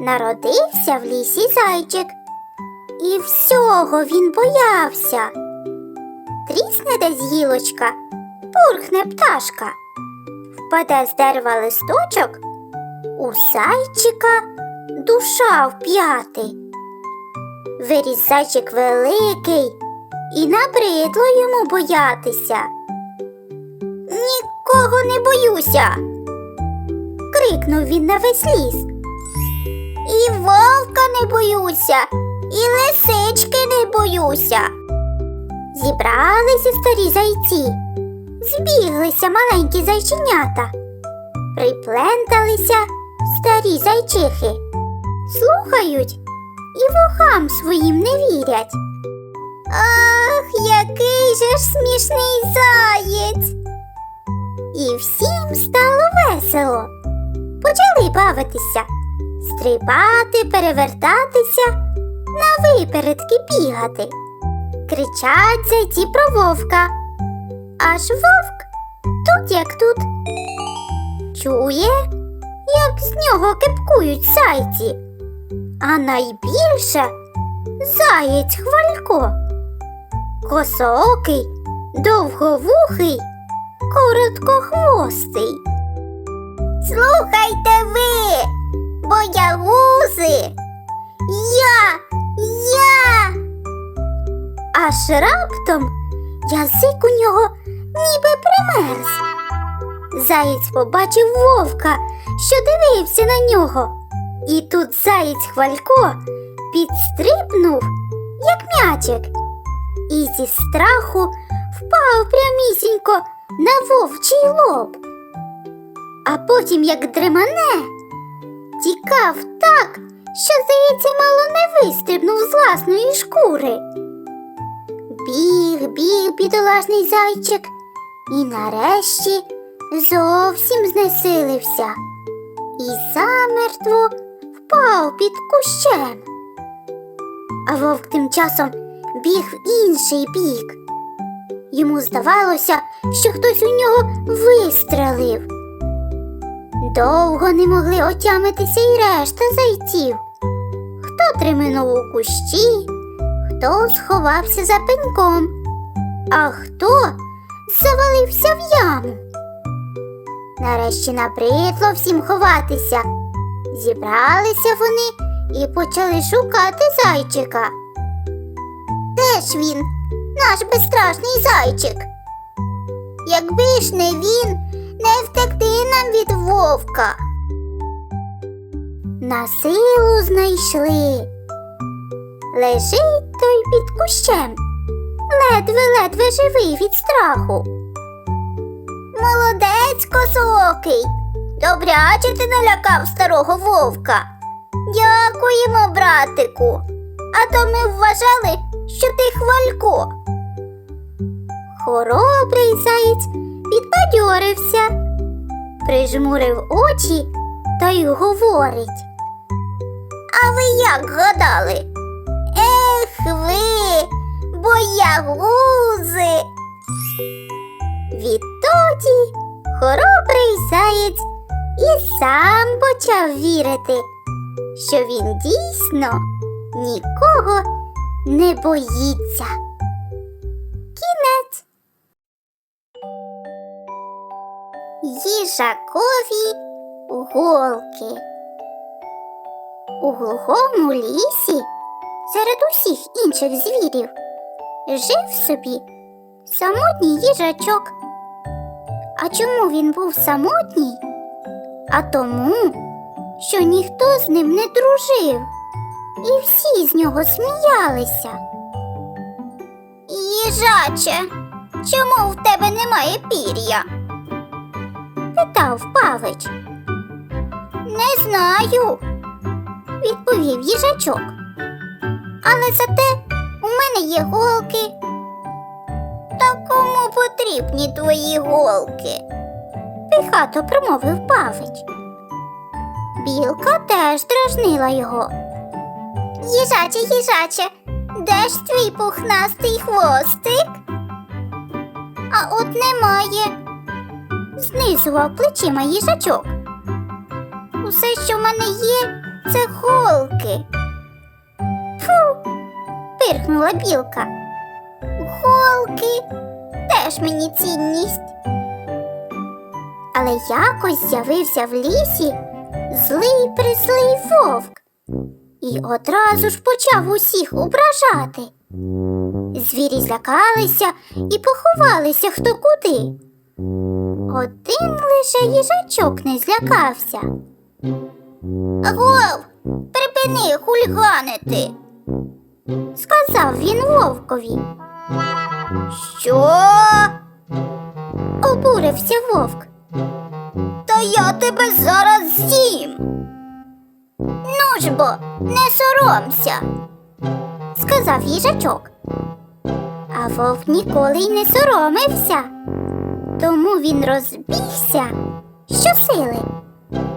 Народився в лісі зайчик, і всього він боявся. Трісне десь гілочка, пурхне пташка, впаде з дерева листочок, у зайчика душа вп'яти. Виріс зайчик великий, і набридло йому боятися. Нікого не боюся. крикнув він на весь ліс. І вовка не боюся, і лисички не боюся. Зібралися старі зайці, збіглися маленькі зайченята, припленталися старі зайчихи, слухають і вухам своїм не вірять. Ах, який же ж смішний заєць! І всім стало весело. Почали бавитися стрибати, перевертатися, на випередки бігати. Кричать зайці про вовка. Аж вовк тут як тут. Чує, як з нього кипкують зайці. А найбільше заєць хвалько. Косоокий, довговухий, короткохвостий. Слухайте ви, боягузи. Я, я. Аж раптом язик у нього ніби примерз. Заєць побачив вовка, що дивився на нього. І тут заєць хвалько підстрибнув, як м'ячик, і зі страху впав прямісінько на вовчий лоб. А потім, як дремане, тікав так, що, здається, мало не вистрибнув з власної шкури. Біг, біг, бідолашний зайчик, і нарешті зовсім знесилився і замертво впав під кущем. А вовк тим часом біг в інший бік. Йому здавалося, що хтось у нього вистрелив. Довго не могли отямитися і решта зайців. Хто триминув у кущі, хто сховався за пеньком, а хто завалився в яму. Нарешті набридло всім ховатися. Зібралися вони і почали шукати зайчика. Де ж він, наш безстрашний зайчик? Якби ж не він, не втекти нам від вовка. На силу знайшли. Лежить той під кущем, ледве-ледве живий від страху. Молодець косоокий, добряче ти налякав старого вовка. Дякуємо, братику. А то ми вважали, що ти хвалько. Хоробрий заєць підбадьорився, прижмурив очі та й говорить. А ви як гадали? Ех ви, боягузи. Відтоді хоробрий заєць і сам почав вірити, що він дійсно нікого не боїться. Кінець. Їжакові голки. У глухому лісі серед усіх інших звірів жив собі самотній їжачок. А чому він був самотній? А тому, що ніхто з ним не дружив, і всі з нього сміялися. Їжаче, чому в тебе немає пір'я? Питав Павич. Не знаю. відповів їжачок. Але зате у мене є голки. Та кому потрібні твої голки? Пихато промовив павич. Білка теж дражнила його. Їжаче, їжаче, де ж твій пухнастий хвостик? А от немає. Знизував плечима їжачок. Усе, що в мене є, це голки. Фу, пирхнула білка. Голки теж мені цінність. Але якось з'явився в лісі злий призлий вовк і одразу ж почав усіх ображати. Звірі злякалися і поховалися хто куди. Один лише їжачок не злякався. Гов, припини хульганити, сказав він вовкові. Що? обурився вовк. Та я тебе зараз з'їм. Ну ж бо, не соромся, сказав їжачок. А вовк ніколи й не соромився. Тому він розбігся щосили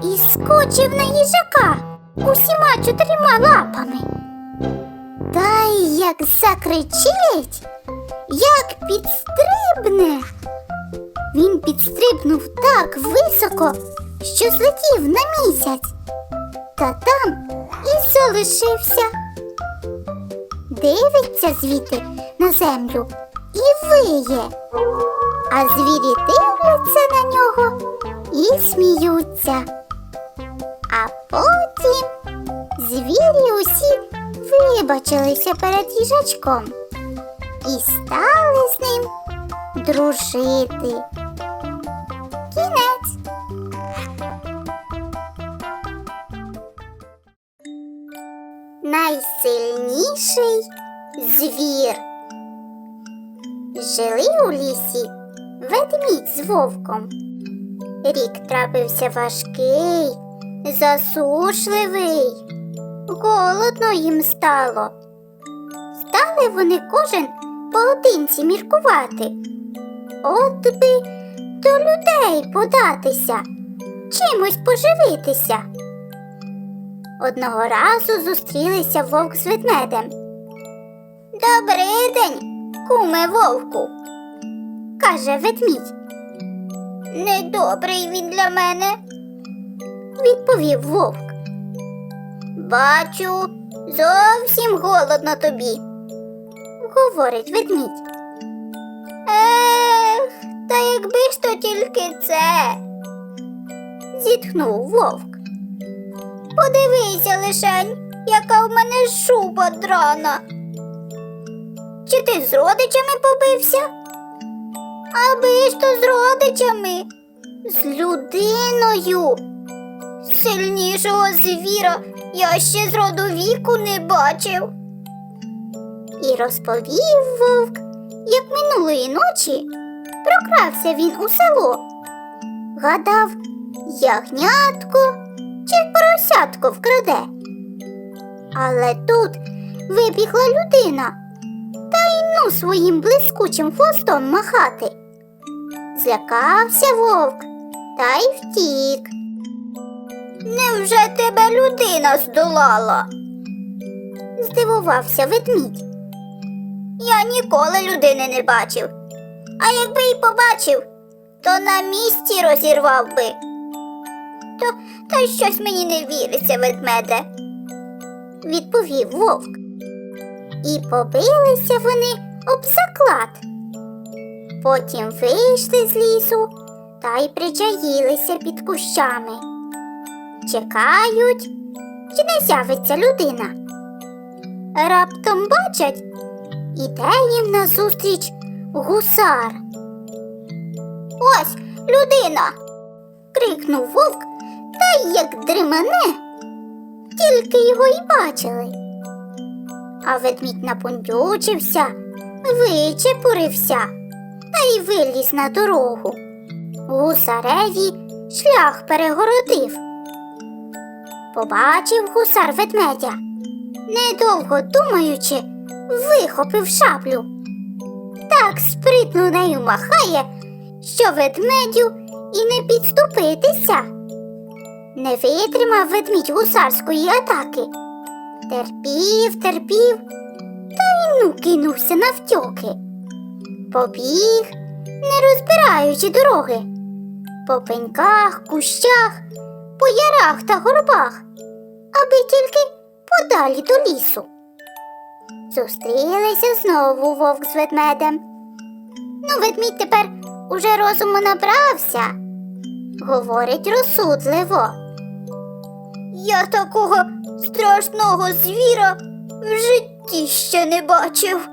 і скочив на їжака усіма чотирма лапами. Та й як закричить, як підстрибне. Він підстрибнув так високо, що злетів на місяць, та там і залишився. Дивиться звідти на землю і виє, а звірі дивляться на нього і сміються. А потім звірі усі вибачилися перед їжачком і стали з ним дружити. Кінець. Найсильніший звір. Жили у лісі ведмідь з вовком. Рік трапився важкий, засушливий. Голодно їм стало. Стали вони кожен поодинці міркувати. От би до людей податися, чимось поживитися. Одного разу зустрілися вовк з ведмедем. Добрий день, куме вовку, каже ведмідь. Недобрий він для мене, відповів вовк. Бачу, зовсім голодно тобі, говорить ведмідь. Ех, та якби ж то тільки це. зітхнув вовк. Подивися лишень, яка в мене шуба драна. Чи ти з родичами побився? Аби ж то з родичами, з людиною. Сильнішого звіра я ще з роду віку не бачив. І розповів вовк, як минулої ночі прокрався він у село. Гадав, ягнятко чи поросятко вкраде. Але тут вибігла людина та й ну своїм блискучим хвостом махати. Злякався вовк та й втік. Невже тебе людина здолала? здивувався ведмідь. Я ніколи людини не бачив. А якби й побачив, то на місці розірвав би. То, та щось мені не віриться, ведмеде, відповів вовк. І побилися вони об заклад. Потім вийшли з лісу та й причаїлися під кущами. Чекають, чи не з'явиться людина. Раптом бачать, іде їм назустріч гусар. Ось людина. крикнув вовк, та як дримане, тільки його й бачили. А ведмідь напундючився, вичепурився та й виліз на дорогу. Гусареві шлях перегородив. Побачив гусар ведмедя. Недовго думаючи, вихопив шаблю. Так спритно нею махає, що ведмедю і не підступитися. Не витримав ведмідь гусарської атаки. Терпів, терпів, та й ну кинувся навтьоки. Побіг, не розбираючи дороги, по пеньках, кущах, по ярах та горбах, аби тільки подалі до лісу. Зустрілися знову вовк з ведмедем. Ну, ведмідь тепер уже розуму набрався, говорить розсудливо. Я такого страшного звіра в житті ще не бачив.